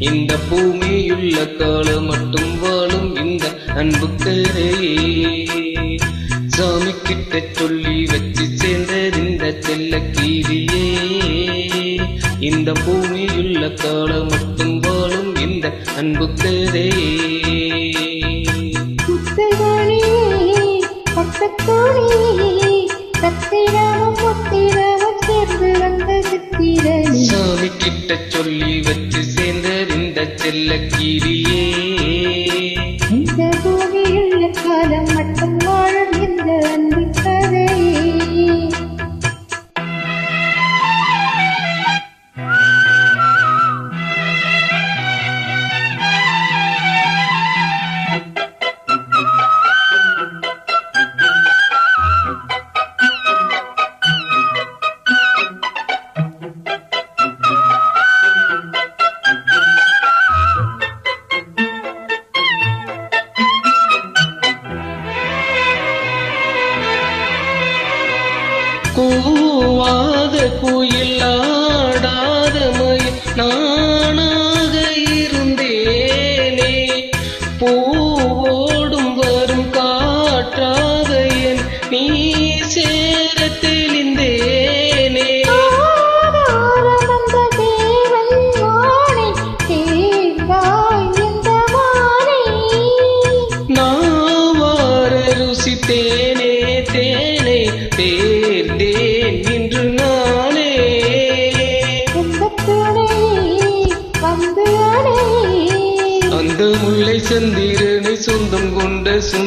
இந்த பூமியுள்ள காலம் மட்டும் வாழும் இந்த அன்பு கரையே சாமி கிட்ட சொல்லி வச்சு சேர்ந்தது இந்த செல்ல கிளியே இந்த பூமியுள்ள காலம் மட்டும் வாழும் இந்த அன்பு கரையே முத்துமணியே, பக்கத்தோணியே, சத்திரமும் முத்திரமும் சேர்ந்து வந்த சித்திரனே. சாமி கிட்ட சொல்லி இந்த கிளியே இந்த பூமியில் காலம் குயில் ஆடாத மயில் நானாக இருந்தேனே. பூவோடும் வரும் காற்றாக என் நீ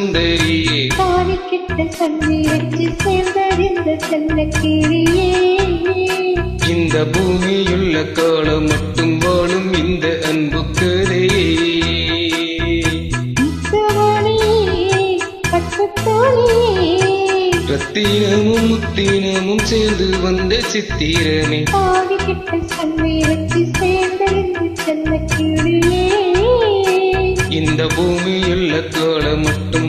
சுந்தரியே தாலி கிட்ட சொல்லி வச்சு சேர்ந்தறிந்த செல்ல கிளியே இந்த பூமியுள்ள காலம் மட்டும் வாழும் இந்த அன்பு கதையே. ரத்தினமும் முத்தினமும் சேர்ந்து வந்த சித்திரமே. கிட்ட சொல்லி வச்சு சேர்ந்தறிந்த செல்ல இந்த பூமியுள்ள காலம் மட்டும்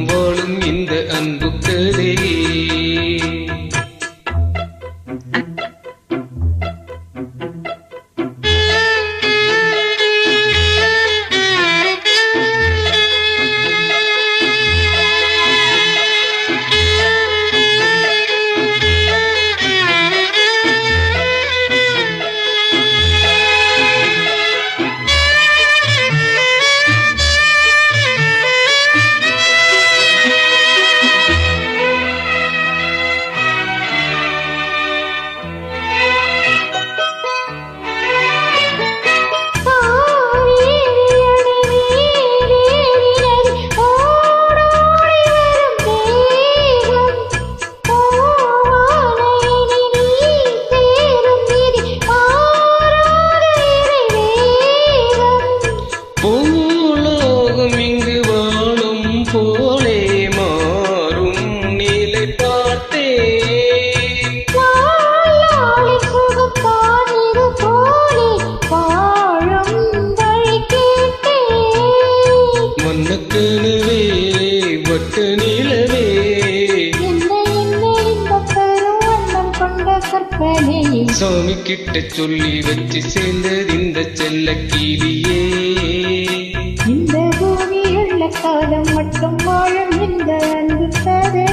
மன்னக்கனவே வட்ட நிலவே. சாமி கிட்ட சொல்லி வச்சு சேர்ந்தது இந்த செல்ல கிளியே இந்த பூமியுள்ள காலம் மட்டும் வாழும் இந்த அன்பு கதையே